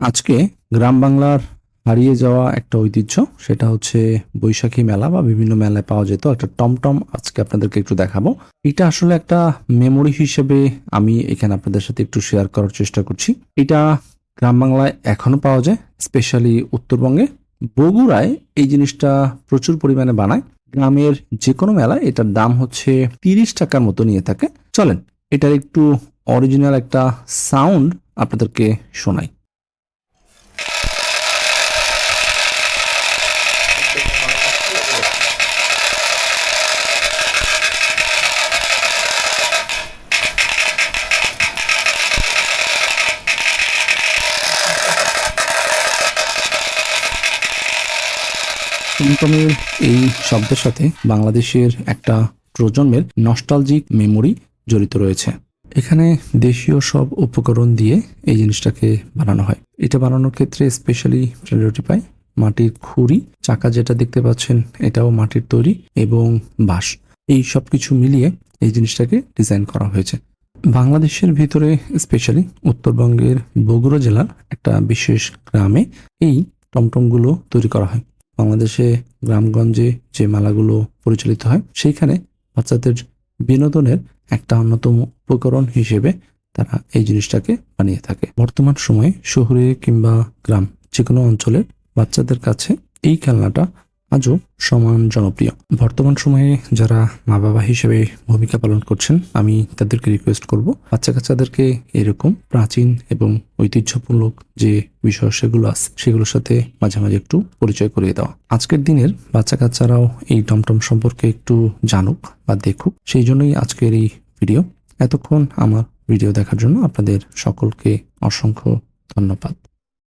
আজকে গ্রাম বাংলার হারিয়ে যাওয়া একটা ঐতিহ্য, সেটা হচ্ছে বৈশাখী মেলা বা বিভিন্ন মেলায় পাওয়া যেত একটা টমটম। আজকে আপনাদেরকে একটু দেখাবো। এটা আসলে একটা মেমোরি হিসেবে আমি এখানে আপনাদের সাথে একটু শেয়ার করার চেষ্টা করছি। এটা গ্রাম বাংলায় এখনও পাওয়া যায় স্পেশালি উত্তরবঙ্গে। বগুড়ায় এই জিনিসটা প্রচুর পরিমাণে বানায়। গ্রামের যে কোনো মেলায় এটার দাম হচ্ছে তিরিশ টাকার মতো নিয়ে থাকে। চলেন, এটার একটু অরিজিনাল একটা সাউন্ড আপনাদেরকে শোনাই। টমটমের এই শব্দের সাথে বাংলাদেশের একটা প্রজন্মের নস্টালজিক মেমোরি জড়িত রয়েছে। এখানে দেশীয় সব উপকরণ দিয়ে এই জিনিসটাকে বানানো হয়। এটা বানানোর ক্ষেত্রে স্পেশালি পায় মাটির খুঁড়ি, চাকা যেটা দেখতে পাচ্ছেন এটাও মাটির তৈরি এবং বাঁশ। এই সব কিছু মিলিয়ে এই জিনিসটাকে ডিজাইন করা হয়েছে। বাংলাদেশের ভিতরে স্পেশালি উত্তরবঙ্গের বগুড়া জেলার একটা বিশেষ গ্রামে এই টমটমগুলো তৈরি করা হয়। বাংলাদেশে গ্রামগঞ্জে যে মেলাগুলো পরিচালিত হয়, সেইখানে বাচ্চাদের বিনোদনের একটা অন্যতম উপকরণ হিসেবে তারা এই জিনিসটাকে বানিয়ে থাকে। বর্তমান সময়ে শহরে কিংবা গ্রাম যে কোনো অঞ্চলের বাচ্চাদের কাছে এই খেলনাটা আজও সমান জনপ্রিয়। বর্তমান সময়ে যারা মা বাবা হিসেবে ভূমিকা পালন করছেন, আমি তাদেরকে রিকোয়েস্ট করব বাচ্চা কাচ্চাদেরকে এরকম প্রাচীন এবং ঐতিহ্যমূলক যে বিষয় সেগুলো আছে, সেগুলোর সাথে মাঝে মাঝে একটু পরিচয় করিয়ে দেওয়া। আজকের দিনের বাচ্চা কাচ্চারাও এই টমটম সম্পর্কে একটু জানুক বা দেখুক, সেই জন্যই আজকের এই ভিডিও এতক্ষণ আমার ভিডিও দেখার জন্য আপনাদের সকলকে অসংখ্য ধন্যবাদ।